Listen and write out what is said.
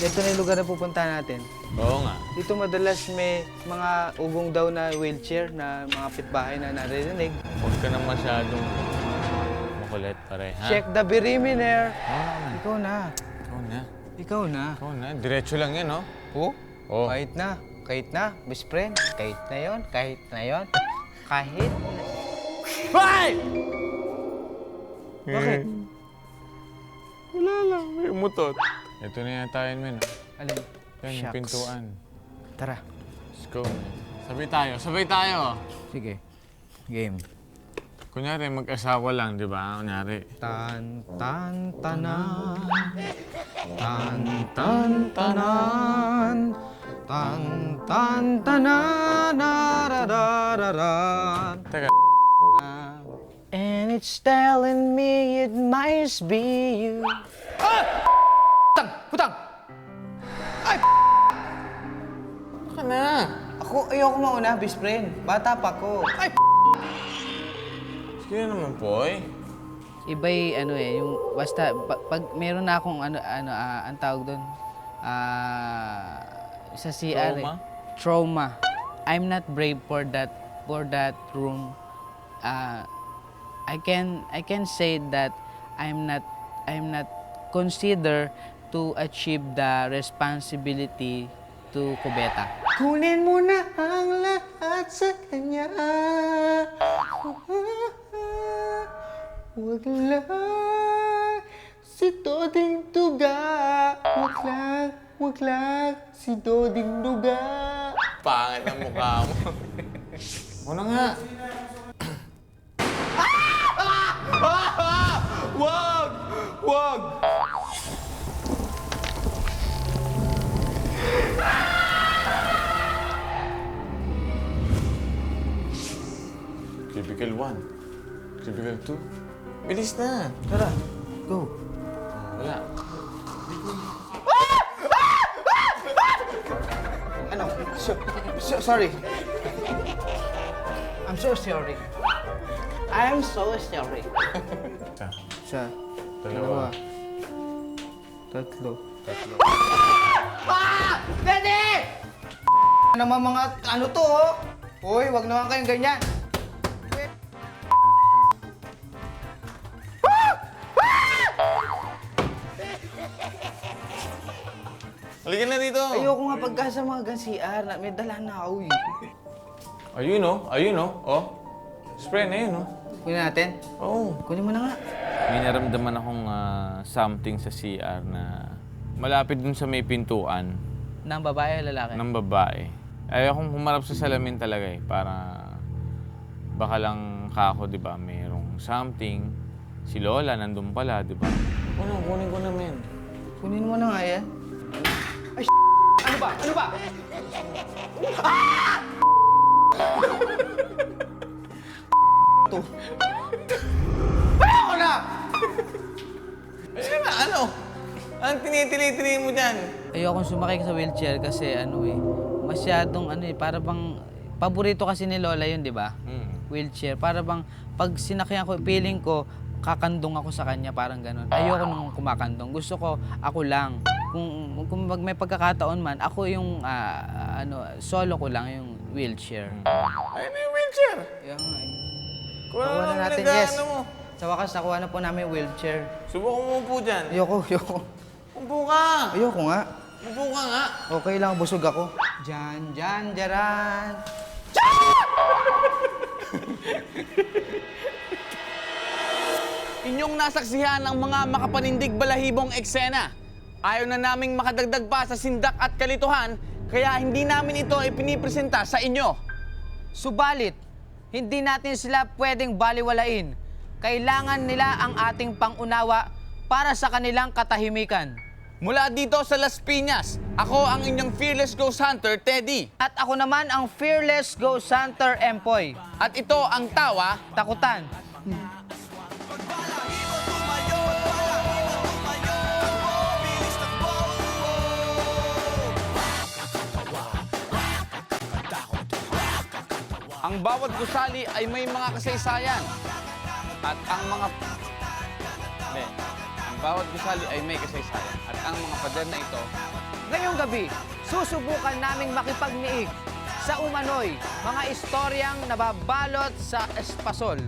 ito na yung lugar na pupunta natin. Oo nga. Dito madalas may mga ugong daw na wheelchair na mga pitbahay na naririnig. Huwag ka na masyadong makulit pare, ha? Check the. Oo na. Ikaw na. Ikaw na. Ikaw na. Ikaw na. Diretso lang yan, no? Oh? Oh. Kahit na. Kahit na. Best friend. Kahit na yon. Kahit na yon. Kahit na. Bye! Bakit? Wala lang. May umutot. Ito na yata yun, men. Alin? Yan, yung Shucks. pintuan. Tara. Let's go. Sabay tayo. Sabay tayo. Sige. Game. Kunyari, mag-asawa lang, di ba? Kunyari. Tan tan tanan. Tan tan tanan. Tan tan tanan. Nararararan. Teka. And it's telling me it might be you. Ah! Putang! Putang! Baka na. Ako, ayoko mauna, best friend. Bata pa ko. Ay, Sige naman, boy. Iba'y ano eh, yung basta pa- pag meron na akong ano ano ah, ang tawag doon ah sa CR eh. Trauma? Trauma. I'm not brave for that for that room. Ah I can I can say that I'm not I'm not consider to achieve the responsibility to Kubeta. kunin mo na ang lahat sa kanya. Huwag lang si Doding Duga. Huwag lang, huwag lang si Doding Duga. Pangit ang mukha mo. Ano nga? Cubicle 1. Cubicle 2. Bilis na. Tara, go. Ah, wala. Ano? So, so, sorry. I'm so sorry. I'm so sorry. Isa. Isa, Dalawa. tatlo. Tatlo. Ah! Daddy! naman mga ano to, oh? Hoy, wag naman kayong ganyan. Halika na dito. Ayoko nga pagka sa mga gan-CR, na may dala na ako eh. Ayun oh. Ayun oh. Oh. Spray na yun oh. Kunin natin. Oh. Kunin mo na nga. May naramdaman akong ah, something sa CR na malapit dun sa may pintuan Ng babae o lalaki? ng babae. Ayokong humarap sa salamin talaga eh, para baka lang kako, di ba, mayroong something. Si Lola nandun pala, di ba? Ano, kunin ko na, men. Kunin mo na nga yan. Ay, ano ba? Ano ba? Ah! to. Ayoko na! Ano na, ano? Ang tinitili-tili mo dyan? Ayokong sumakay sa wheelchair kasi ano eh, masyadong ano eh, para bang, paborito kasi ni Lola yun, di ba? Hmm. Wheelchair. Para bang, pag sinakyan ko, feeling ko, kakandong ako sa kanya, parang ganun. Ayoko nung kumakandong. Gusto ko, ako lang. Kung, kung mag- may pagkakataon man, ako yung, ah, ano, solo ko lang yung wheelchair. Na yung wheelchair. Kaya nga eh. Kuha Nakuha na na natin, yes. ano mo. Sa wakas, nakuha na po namin yung wheelchair. Subukan mo po dyan. Ayoko, ayoko. Umpo ka. Ayoko nga. Umpo ka nga. Okay lang, busog ako. Jan, jan, jaran. Inyong nasaksihan ang mga makapanindig balahibong eksena. Ayaw na naming makadagdag pa sa sindak at kalituhan, kaya hindi namin ito ipinipresenta sa inyo. Subalit, hindi natin sila pwedeng baliwalain. Kailangan nila ang ating pangunawa para sa kanilang katahimikan. Mula dito sa Las Piñas, ako ang inyong fearless ghost hunter, Teddy. At ako naman ang fearless ghost hunter Empoy. At ito ang tawa Takutan. Ang bawat gusali ay may mga kasaysayan. At ang mga... Hindi. Ang bawat gusali ay may kasaysayan. At ang mga pader na ito Ngayong gabi, susubukan naming makipagniig sa umano'y mga istoryang nababalot sa espasol.